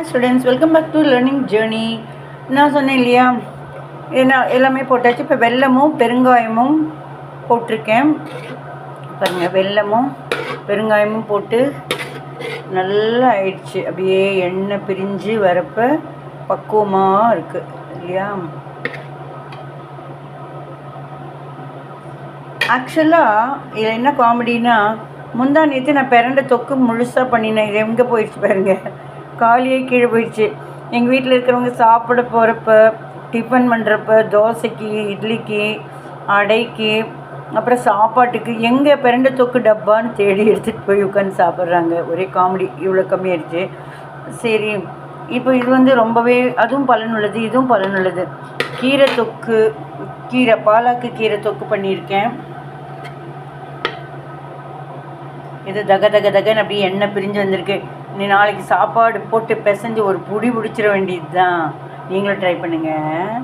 Hi students welcome back to learning journey நான் சொன்னேன் இல்லையா? ஏன்னா எல்லாமே போட்டாச்சு. இப்போ வெல்லமும் பெருங்காயமும் போட்டிருக்கேன். பாருங்கள் வெல்லமும் பெருங்காயமும் போட்டு நல்லா ஆயிடுச்சு. அப்படியே எண்ணெய் பிரிஞ்சு வரப்போ பக்குவமாக இருக்குது இல்லையா? ஆக்சுவலாக இதில் என்ன காமெடினா முந்தா நேற்று நான் பிறண்ட தொக்கு முழுசாக பண்ணினேன். இது எங்கே போயிடுச்சு பாருங்க. காலியே கீழே போயிடுச்சு. எங்கள் வீட்டில் இருக்கிறவங்க சாப்பிட போகிறப்ப டிஃபன் பண்ணுறப்ப தோசைக்கு இட்லிக்கு அடைக்கு அப்புறம் சாப்பாட்டுக்கு எங்கே பிறண்ட தொக்கு டப்பான்னு தேடி எடுத்துகிட்டு போய் உட்காந்து சாப்பிட்றாங்க. ஒரே காமெடி இவ்வளோ கம்மியாயிடுச்சு. சரி இப்போ இது வந்து ரொம்பவே அதுவும் பலனுள்ளது இதுவும் பலனுள்ளது கீரை தொக்கு கீரை பாலாக்கு கீரை தொக்கு பண்ணியிருக்கேன். இது தக தக தகன்னு அப்படியே எண்ணெய் பிரிஞ்சு வந்திருக்கு. நீ நாளைக்கு சாப்பாடு போட்டு பிசைஞ்சு ஒரு புடி பிடிச்சிட வேண்டியது தான் நீங்களும் ட்ரை பண்ணுங்கள்